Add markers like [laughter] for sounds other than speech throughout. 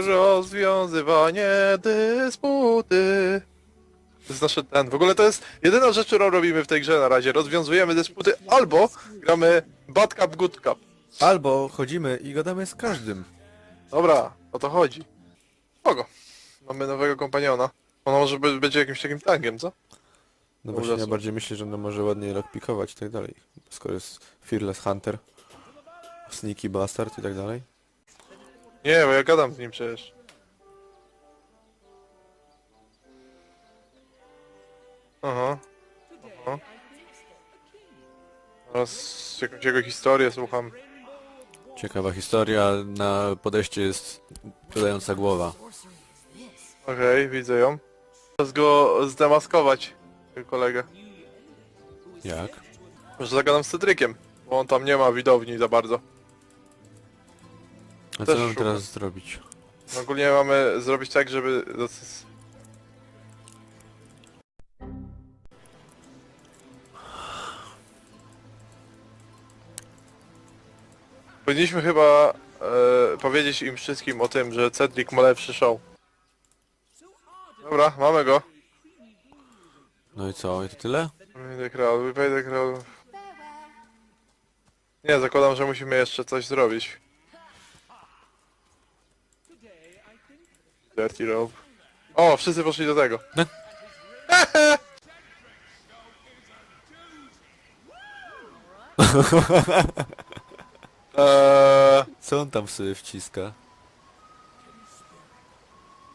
Rozwiązywanie dysputy. To jest nasze ten. W ogóle to jest jedyna rzecz, którą robimy w tej grze na razie. Rozwiązujemy dysputy albo gramy Bad Cup, Good Cup. Albo chodzimy i gadamy z każdym. Dobra, o to chodzi. Spoko. Mamy nowego kompaniona. Ono może być, będzie jakimś takim tangiem, co? No właśnie ja bardziej myślę, że on może ładniej lockpikować i tak dalej. Skoro jest Fearless Hunter, Sneaky Bastard i tak dalej. Nie, bo ja gadam z nim przecież. Aha. Aha. Teraz jakąś jego historię słucham. Ciekawa historia, na podejście jest wydająca głowa. Okej, widzę ją. Czas go zdemaskować, ten kolegę. Jak? Może zagadam z Cedrykiem, bo on tam nie ma widowni za bardzo. A co Też mam szukam. teraz zrobić? Ogólnie mamy zrobić tak, żeby... Powinniśmy chyba e, powiedzieć im wszystkim o tym, że Cedric ma lepszy show. Dobra, mamy go. No i co? I to tyle? Wejdę król, wejdę król. Nie, zakładam, że musimy jeszcze coś zrobić. Dirty rope. O, wszyscy poszli do tego. No. Eee, [laughs] Co on tam sobie wciska?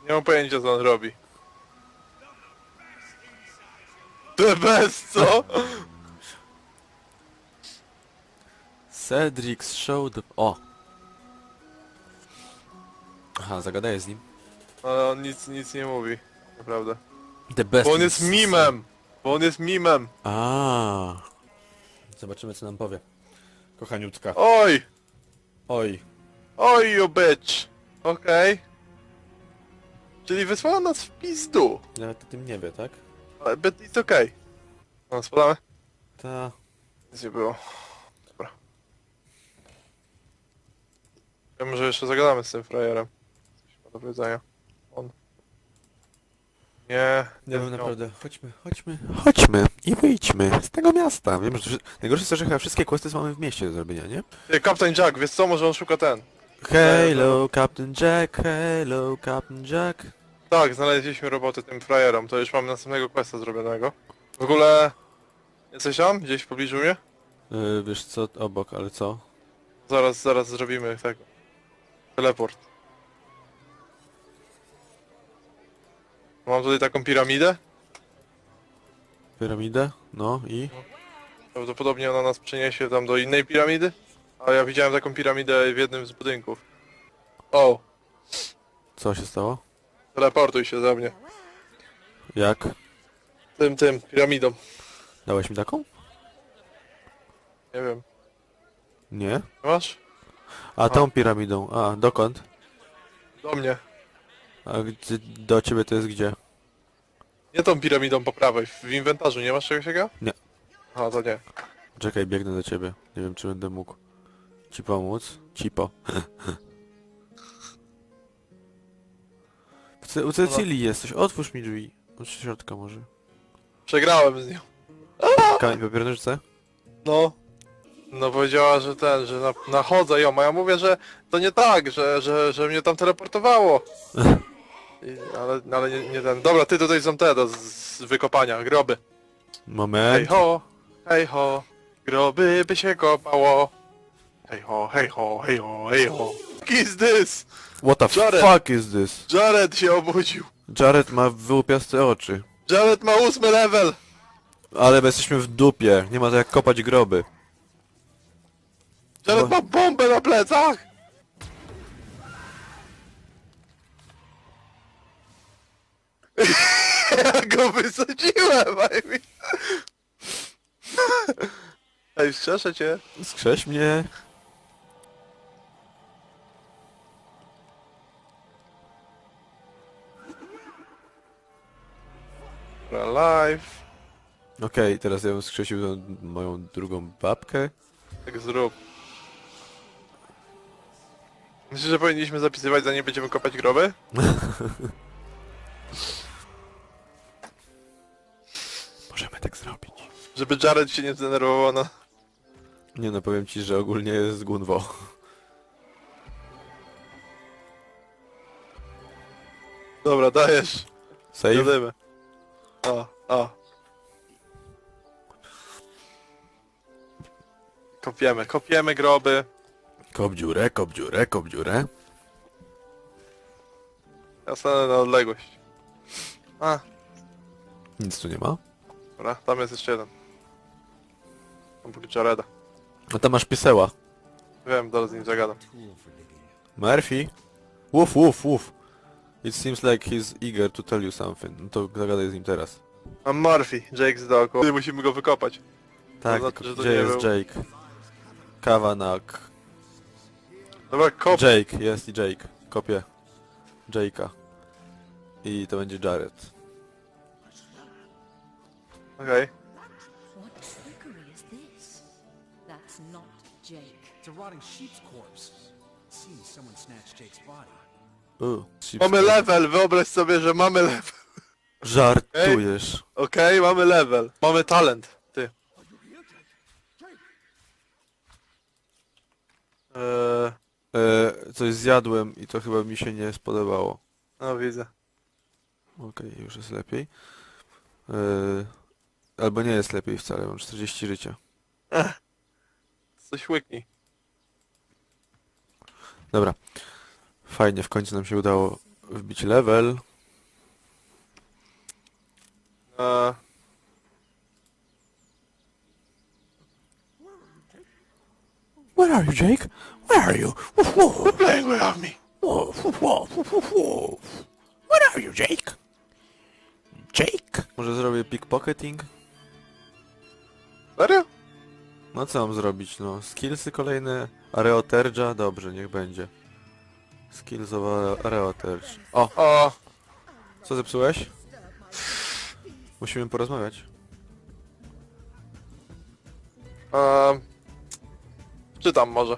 nie mam pojęcia co on robi. The best, co? Cedric's Show the... O! Aha, zagadaję z nim. Ale on nic, nic nie mówi. Naprawdę. The best Bo on jest mimem! Bo on jest mimem! A. Zobaczymy co nam powie. Kochaniutka. Oj! Oj. Oj, you bitch! Okej. Czyli wysłała nas w pizdu. Nawet o tym nie wie, tak? Ale but it's okej. No, spadamy? Ta... Nic nie było. Dobra. Ja może jeszcze zagadamy z tym frajerem. Coś ma do powiedzenia. Nie, Nie wiem z nią. naprawdę. Chodźmy, chodźmy. Chodźmy i wyjdźmy z tego miasta. Wiem, że... Najgorsze jest to, że chyba wszystkie questy mamy w mieście do zrobienia, nie? Ty, Captain Jack, wiesz co? Może on szuka ten. Hello, Captain Jack, hello, Captain Jack. Tak, znaleźliśmy robotę tym frajerom. To już mamy następnego questa zrobionego. W ogóle... Jesteś tam? Gdzieś w pobliżu mnie? Yy, wiesz co, obok, ale co? Zaraz, zaraz zrobimy tego. Teleport. Mam tutaj taką piramidę. Piramidę? No i? Prawdopodobnie ona nas przeniesie tam do innej piramidy. A ja widziałem taką piramidę w jednym z budynków. O, Co się stało? teleportuj się za mnie. Jak? Tym, tym, piramidą. Dałeś mi taką? Nie wiem. Nie? Nie masz? A tą piramidą. A, dokąd? Do mnie. A gdzie, do ciebie to jest gdzie? Nie tą piramidą po prawej. W inwentarzu nie masz czegoś takiego? Nie. Aha, to nie. Czekaj, biegnę do ciebie. Nie wiem, czy będę mógł ci pomóc. Cipo. [laughs] W Ce- U Cecilii jesteś, otwórz mi drzwi. Od środka może. Przegrałem z nią. [laughs] Kamień, papier, nożyce? No. No powiedziała, że ten, że na, nachodzę ją, a ja mówię, że to nie tak, że, że, że mnie tam teleportowało. [laughs] I, ale ale nie, nie ten. Dobra, ty tutaj są te do z, z wykopania, groby. Hej Moment. ho, hej ho, groby by się kopało. Hej ho, hej ho, hej ho, hej ho. What is this? What the Jared. fuck is this? Jared się obudził. Jared ma wyłupiaste oczy. Jared ma ósmy level. Ale my jesteśmy w dupie. Nie ma to jak kopać groby. Jared Bo- ma bombę na plecach. Ja go wysadziłem, I mean. Ej, wstrzeszę cię. Skrześ mnie. Alive. Okej, teraz ja bym skrzesił tą moją drugą babkę. Tak zrób. Myślisz, że powinniśmy zapisywać zanim będziemy kopać groby? [laughs] Możemy tak zrobić. Żeby Jared się nie zdenerwował na... Nie no, powiem ci, że ogólnie jest Gunwo. Dobra, dajesz. Save? Jadymy. O, o. Kopiemy, kopiemy groby. Kop dziurę, kop dziurę, kop dziurę. Ja stanę na odległość. A, Nic tu nie ma. Dobra, tam jest jeszcze jeden. Obok Jareda. A tam masz pieseła. Wiem, zaraz z nim zagadam. Murphy? Woof, woof, woof. It seems like he's eager to tell you something. No to zagadaj z nim teraz. Mam Murphy, Jake z dookoła. Musimy go wykopać. Tak, znaczy, tylko że to gdzie nie jest był- Jake? Kawanak. Dobra, kop. Jake, jest i Jake. Kopię. Jake'a. I to będzie Jared. Okej. What trickery is this? That's not Jake. It's a rotting sheep's corpse. It seems someone snatched Jake's body. U, Mamy level, wyobraź sobie, że mamy level. Żartujesz. Okej, mamy level. Mamy talent, ty. Eee, E, coś zjadłem i to chyba mi się nie spodobało. no widzę. Okej, już jest lepiej. E, albo nie jest lepiej wcale, mam 40 życia. Coś łyknij. Dobra. Fajnie, w końcu nam się udało wbić level. Eee, Where are you, Jake? Where are you? playing with me. Where are you, Jake? Jake? Może zrobię pickpocketing? Serio? No co mam zrobić, no? Skillsy kolejne, Areoterja? Dobrze, niech będzie. Skills of Are- Areoterge. O, O, co zepsułeś? Musimy porozmawiać. eee, czytam może.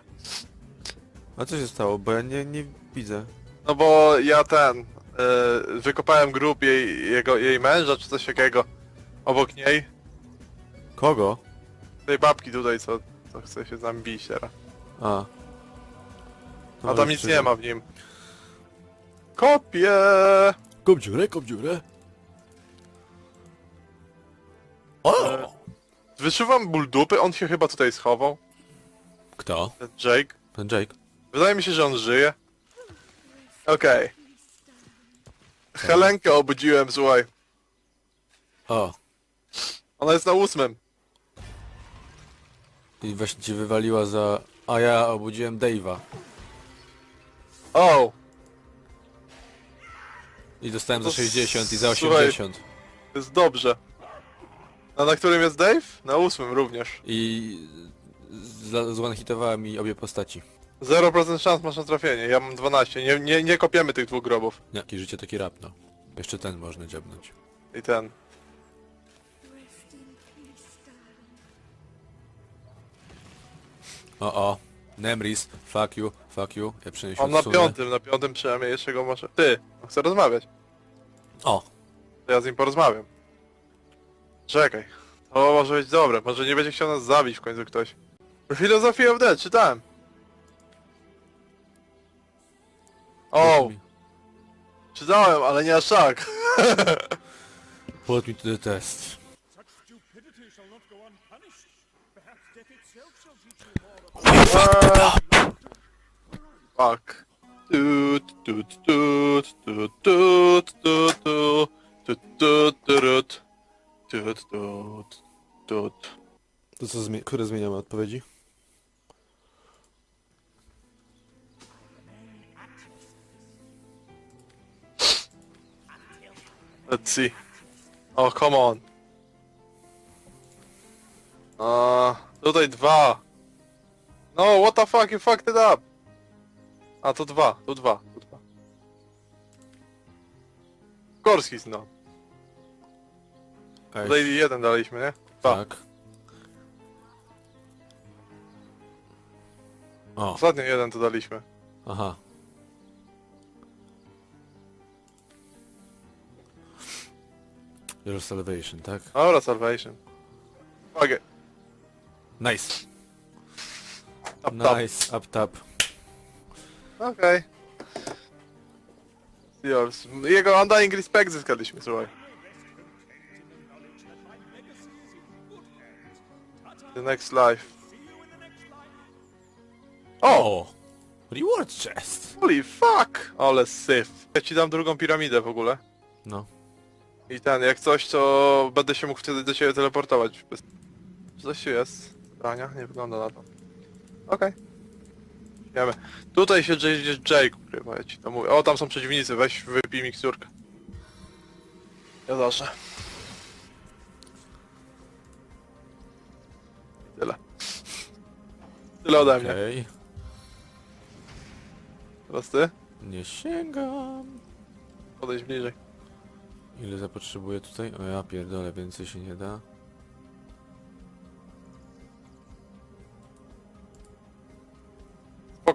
A co się stało? Bo ja nie, nie widzę. No bo ja ten, eee, wykopałem grób jej, jego, jej męża, czy coś takiego. Obok niej. Kogo? Tej babki tutaj, co, co chce się z nami bić teraz. A. A tam nic nie ma w nim. Kopię! Kop dziurę, kop dziurę. O! E, Wyczuwam ból dupy, on się chyba tutaj schował. Kto? Ten Jake. Ten Jake. Wydaje mi się, że on żyje. Okej. Helenkę obudziłem, słuchaj. O. Ona jest na ósmym. I właśnie ci wywaliła za... A ja obudziłem Dave'a. O! I dostałem To za 60 i za słuchaj. 80. To jest dobrze. A na którym jest Dave? Na ósmym również. I... z- Zone-hitowała mi obie postaci. 0% szans masz na trafienie, ja mam 12. Nie, nie, nie kopiemy tych dwóch grobów. Taki życie, taki rap, no. Jeszcze ten można dziabnąć. I ten. O, o. Nemris, fuck you, fuck you. Ja się Mam na odsunę. piątym, na piątym przynajmniej jeszcze go może... Ty! Chcę rozmawiać. O, To ja z nim porozmawiam. Czekaj. To może być dobre, może nie będzie chciał nas zabić w końcu ktoś. Philosophy of Death, czytałem. O, czytałem, ale nie aż tak. Put me to the test. Fuck. Tut, tut, tut, tut, tut, tut, tut, tut, tut. Tut, tut. To co, zmie które zmieniamy odpowiedzi? Let's see. Oh, come on. A, tutaj dwa. No, what the fuck, you fucked it up! A, to dwa, to dwa, to dwa. Korski zna. No. Tutaj jeden daliśmy, nie? Dwa. Tak. O, Ostatnio jeden to daliśmy. aha. Your Salvation, tak? Dobra, Salvation. Fuck it. Nice. Tap. Nice, up tap. Okej. Yours. Jego Undying Respect zyskaliśmy, słuchaj. The next life. O! O! Reward chest! Holy fuck! Ale syf. Ja ci dam drugą piramidę w ogóle. No. I ten, jak coś, to będę się mógł wtedy do ciebie teleportować. Bez... Coś tu jest? Brania? Nie wygląda na to. Okej. Wiemy. Tutaj się J- Jake ukrywa, ja ci to mówię. O, tam są przeciwnicy, weź wypij miksturkę. Ja. I tyle. Tyle ode mnie. Okej. Teraz ty? Nie sięgam. Podejdź bliżej. Ile zapotrzebuję tutaj? O ja pierdolę, więcej się nie da.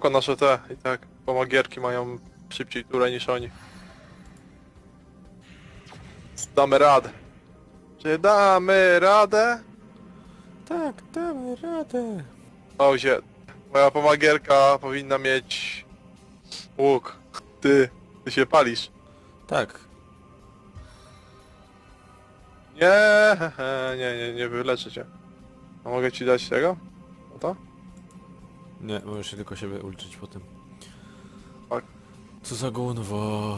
Spoko nasze te i tak. Pomagierki mają szybciej turę niż oni. Damy radę. Czy damy radę? Tak, damy radę. O się. Moja pomagierka powinna mieć łuk. Ty, ty się palisz. Tak. Nie, [laughs] nie, nie, nie wyleczę cię. A mogę ci dać tego? No to? Nie, możesz się tylko siebie uleczyć po tym. Tak. Co za gunwo.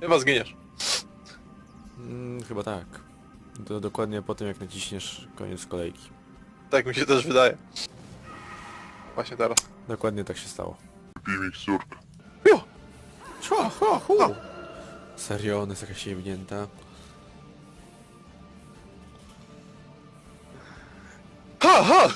Chyba zginiesz. Mm, chyba tak. To dokładnie po tym jak naciśniesz koniec kolejki. Tak mi się też wydaje. Właśnie teraz. Dokładnie tak się stało. Jo! Ha, ha, hu. Serio, ona jest jakaś jebnięta. Ha! Ha,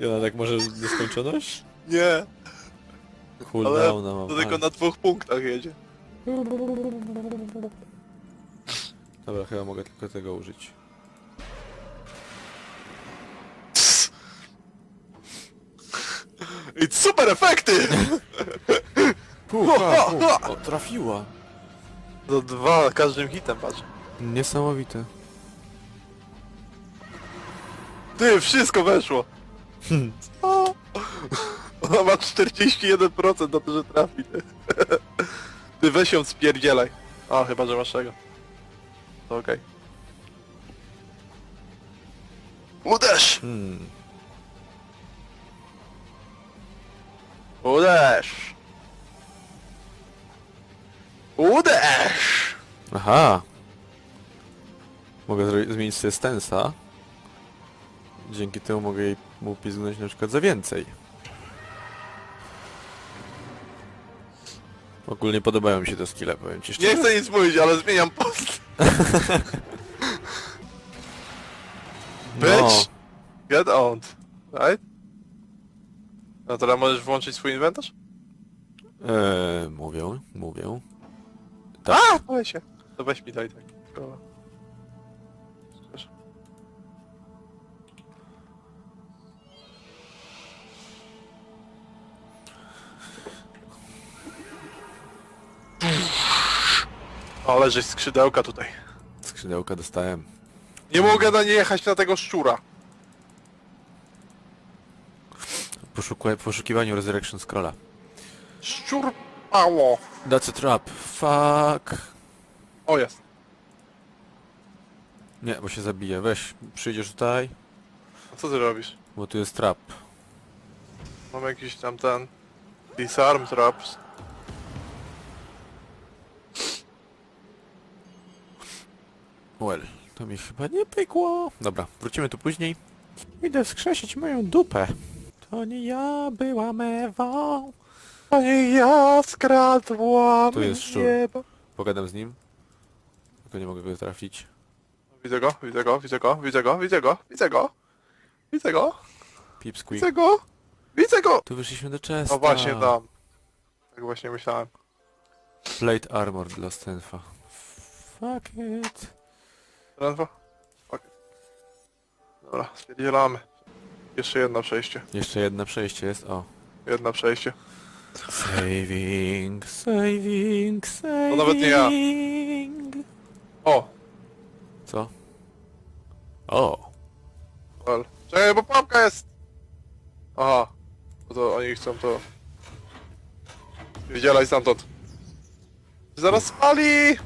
I ona tak może w nieskończoność? Nie, Cooldowna mam. to tylko na dwóch punktach jedzie. Dobra, chyba mogę tylko tego użyć. I super efekty! Pu, ha, pu. O, trafiła! Do dwa każdym hitem, patrz. Niesamowite. Ty, wszystko weszło! O! [laughs] Ona ma 41% na to, że trafi. [laughs] Ty, weź ją spierdzielaj. A, chyba, że masz tego. To okej. Uderz! Hmm. Uderz! Uderz! Aha! Mogę zmienić sobie stensa. Dzięki temu mogę jej mu pizgnąć na przykład za więcej. Ogólnie podobają mi się te skille, powiem ci Nie szczerze. chcę nic mówić, ale zmieniam post. [laughs] No, Bitch! Get owned. Right? No teraz możesz włączyć swój inwentarz? eee, mówię, mówię. A! Weź się. To weź mi daj tak. Dobra. Ale żeś skrzydełka tutaj. Skrzydełka dostałem. Nie mogę na nie jechać na tego szczura. Poszukuję, poszukiwaniu Resurrection Scrolla. Szczur mało. That's a trap. Fuck. O jest. Nie, bo się zabije. Weź, przyjdziesz tutaj, A co ty robisz? bo tu jest trap. Mam jakiś tam ten... Disarm traps. Well, to mi chyba nie pykło. Dobra, wrócimy tu później. Idę wskrzesić moją dupę. To nie ja byłam Ewą. A nie ja skradłam Tu jest szczur. niebo. Pogadam z nim. Tylko nie mogę go trafić. Widzę go, widzę go, widzę go, widzę go, widzę go, widzę go. Widzę go, Pip squeak. widzę go, widzę go. Tu wyszliśmy do Chesta. No właśnie tam. Tak właśnie myślałem. Plate armor dla Stenfa. Fuck it. Ledwo? Fuck. Dobra, spierdzielamy. Jeszcze jedno przejście. Jeszcze jedno przejście jest. O, Jedna przejście. Saving, saving, saving. nawet nie ja. O! Co? O! Well. Czekaj, bo pułapka jest! Aha. No to oni chcą to... Wydzielaj stamtąd. Zaraz spali!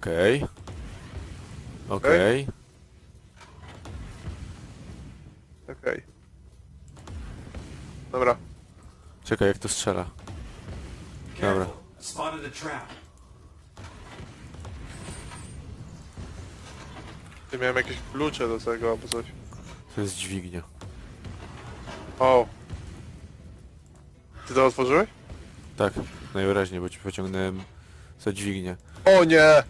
Okej. Okej. Okej. Dobra. Czekaj, jak to strzela. Dobra. Spotted a trap. Ty miałem jakieś klucze do tego albo coś. To jest dźwignia. O! Ty to otworzyłeś? Tak, najwyraźniej, bo ci pociągnąłem za dźwignię. O nie!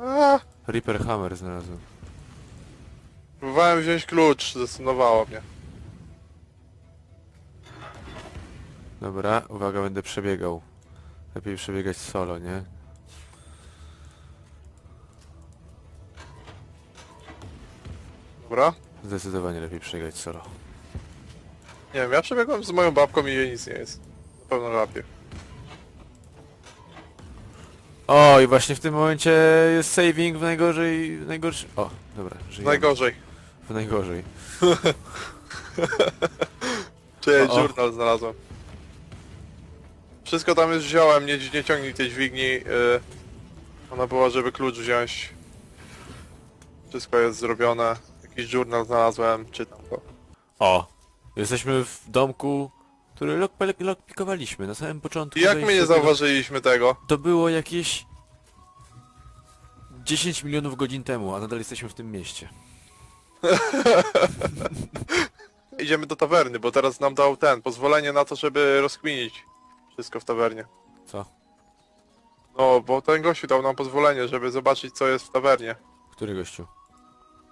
A, Reaper Hammer znalazłem. próbowałem wziąć klucz, zastanowało mnie. Dobra, uwaga, będę przebiegał. Lepiej przebiegać solo, nie? Dobra? Zdecydowanie lepiej przebiegać solo. Nie wiem, ja przebiegłem z moją babką i jej nic nie jest. Na pewno lepiej. O, i właśnie w tym momencie jest saving w najgorzej... w najgorszy... O, dobra, żyjemy. Najgorzej. W najgorzej. [laughs] Czy ja O, o. journal znalazłem. Wszystko tam już wziąłem, nie, nie ciągnij tej dźwigni. Yy, ona była, żeby klucz wziąć. Wszystko jest zrobione. Jakiś journal znalazłem, czytam go. O! Jesteśmy w domku, który lok, lokpikowaliśmy na samym początku. I jak my nie zauważyliśmy tego? To było jakieś 10 milionów godzin temu, a nadal jesteśmy w tym mieście. [laughs] Idziemy do tawerny, bo teraz nam dał ten, pozwolenie na to, żeby rozkminić wszystko w tawernie. Co? No, bo ten gościu dał nam pozwolenie, żeby zobaczyć co jest w tawernie. Który gościu?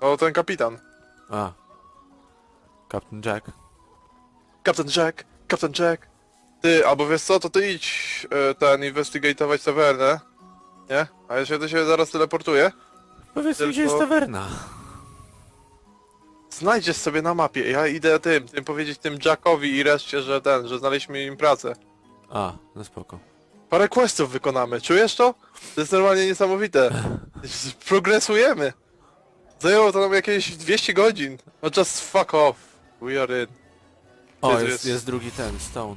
No, ten kapitan. A. Captain Jack. Captain Jack, Captain Jack. Ty, albo wiesz co, to ty idź e, ten, investigatować tawernę. Nie? A ja się, to się zaraz teleportuję. Powiedz mi, gdzie jest tawerna. Znajdziesz sobie na mapie. Ja idę tym, tym powiedzieć tym Jackowi i reszcie, że ten, że znaleźliśmy im pracę. A, no spoko. Parę questów wykonamy, czujesz to? To jest normalnie niesamowite. [laughs] Progresujemy. Zajęło to nam jakieś 200 godzin. No just fuck off. We are in. O, jest, jest- jest drugi ten, Stone.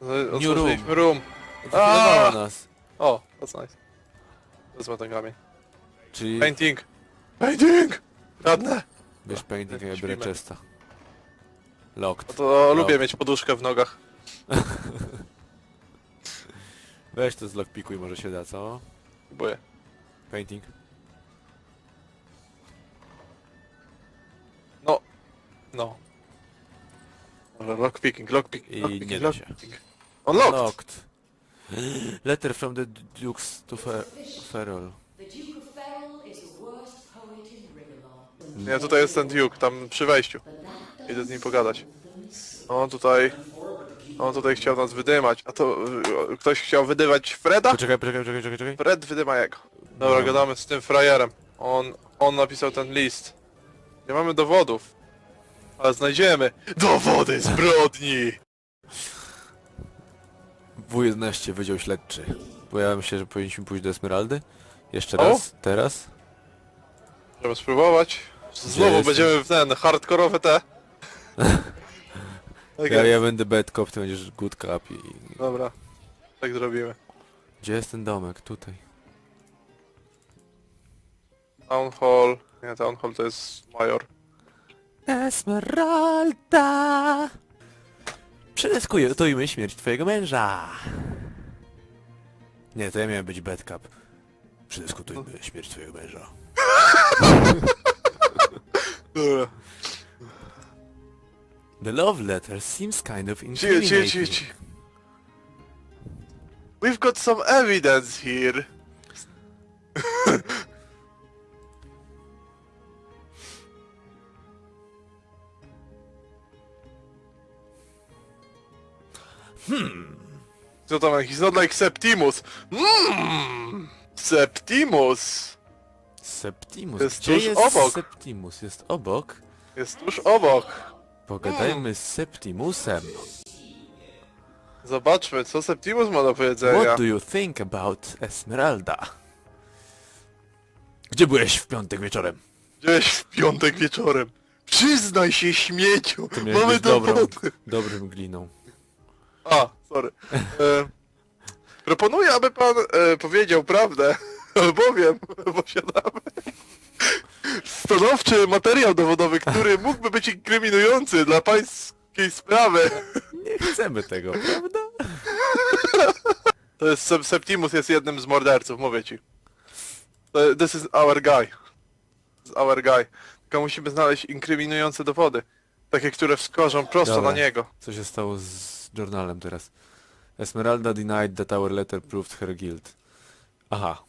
No, room. Otworzyliśmy room. Chwilowało nas. O, that's nice. Wezmę ten kamień. Czyli Painting. Painting! Radne! bierz painting, a ja Śpimy. biorę chesta. No Locked. to lubię mieć poduszkę w nogach. [laughs] Weź to z lockpikuj, może się da, co? Boję. Painting. No. No. Lockpicking, lockpicking, I lockpicking, nie da się. lockpicking. Unlocked! Locked. Letter from the Dukes to Fer Ferrol. The Duke of is the worst poet in. Nie, tutaj jest ten Duke, tam przy wejściu. Idę z nim pogadać. On tutaj... On tutaj chciał nas wydymać, a to... y, Ktoś chciał wydywać Freda? Poczekaj, poczekaj, poczekaj, poczekaj, czekaj. Fred wydyma jego. Dobra, gadamy z tym frajerem. On... On napisał ten list. Nie mamy dowodów. Ale znajdziemy dowody zbrodni! W11 Wydział Śledczy. Bo ja myślę, że powinniśmy pójść do Esmeraldy. Jeszcze O! raz, teraz. Możemy spróbować. Znowu jesteś? będziemy w ten hardkorowe te. [laughs] Tak Ja, ja jest. będę bad cop, ty będziesz good cop i... Dobra. Tak zrobimy. Gdzie jest ten domek? Tutaj. Town Hall. Nie, Town Hall to jest major. Esmeralda! Imię śmierć twojego męża! Nie, to ja miałem być bad cop. Przedyskutujmy śmierć twojego męża. [laughs] Dobra. The love letter seems kind of chill. We've got some evidence here. [laughs] Co tam, he's not like Septimus. Mmm. Septimus. Septimus. Jest Gdzie tuż jest obok. Septimus? Jest obok? Jest tuż obok. Pogadajmy z Septimusem. Zobaczmy, co Septimus ma do powiedzenia. What do you think about Esmeralda? Gdzie byłeś w piątek wieczorem? Gdzieś w piątek wieczorem. Przyznaj się, śmieciu! Miałeś Mamy być dobrą, dowody! dobrym gliną. A, sorry. E, proponuję, aby pan e, powiedział prawdę, [laughs] albowiem posiadamy stanowczy materiał dowodowy, który mógłby być inkryminujący dla pańskiej sprawy. Nie chcemy tego, prawda? To jest Sep- Septimus jest jednym z morderców, mówię ci. To- This is our guy. This is our guy. Tylko musimy znaleźć inkryminujące dowody. Takie, które wskażą prosto Dobra. na niego. Co się stało z journalem teraz? Esmeralda denied that our letter proved her guilt. Aha.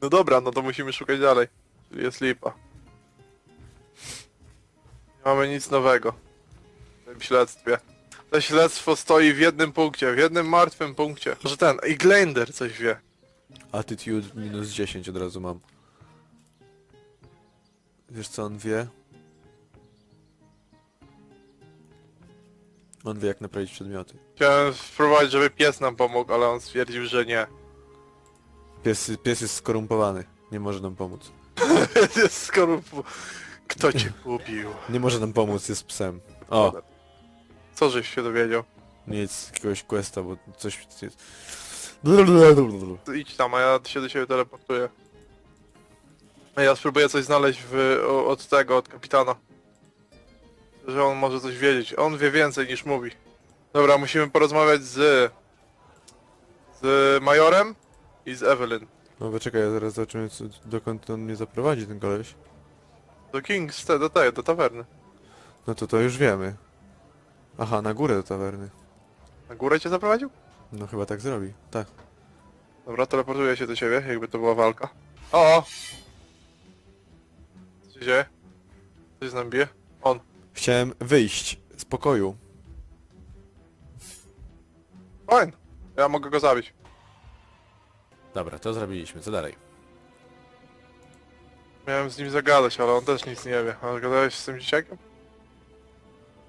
No dobra, no to musimy szukać dalej. Czyli jest lipa. Nie mamy nic nowego. W tym śledztwie. To śledztwo stoi w jednym punkcie, w jednym martwym punkcie. Że ten, i Glender coś wie. Attitude minus 10 od razu mam. Wiesz co on wie? On wie jak naprawić przedmioty. Chciałem spróbować, żeby pies nam pomógł, ale on stwierdził, że nie. Pies, pies jest skorumpowany. Nie może nam pomóc. [laughs] jest skorup... Kto cię [laughs] ubił? Nie może nam pomóc, jest psem. O, Co żeś się dowiedział? nic, jakiegoś questa, bo coś jest... Idź tam, a ja się do siebie teleportuję. A ja spróbuję coś znaleźć w, o- od tego, od kapitana. Że on może coś wiedzieć. On wie więcej niż mówi. Dobra, musimy porozmawiać z... Z Majorem i z Evelyn. No czekaj, ja zaraz zobaczymy co, dokąd on mnie zaprowadzi ten koleś. Do Kings, te, do tej, do tawerny. No to to już wiemy. Aha, na górę do tawerny. Na górę cię zaprowadził? No chyba tak zrobi, tak. Dobra, teleportuję się do ciebie, jakby to była walka. O! Co się dzieje? Coś z nami bije? On. Chciałem wyjść z pokoju. Fajnie. Ja mogę go zabić. Dobra, to zrobiliśmy, co dalej? Miałem z nim zagadać, ale on też nic nie wie. A gadałeś z tym dzieciakiem?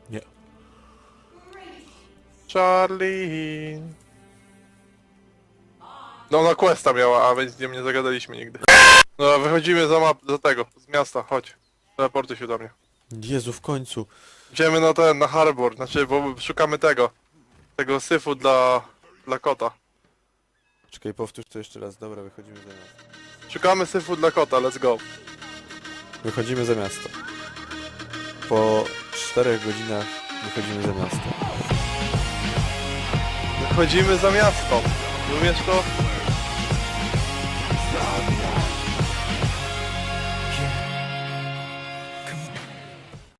Nie. Charlie. No ona questa miała, a więc z nią nie zagadaliśmy nigdy. No wychodzimy za map, za tego, z miasta, chodź. Teleportuj się do mnie. Jezu, w końcu. Idziemy na ten, na harbor, znaczy, bo szukamy tego. Tego syfu dla, dla kota. Czekaj, powtórz to jeszcze raz. Dobra, wychodzimy za miasto. Szukamy syfu dla kota, let's go. Wychodzimy za miasto. Po czterech godzinach wychodzimy za miasto. Wychodzimy za miasto. Rozumiesz to?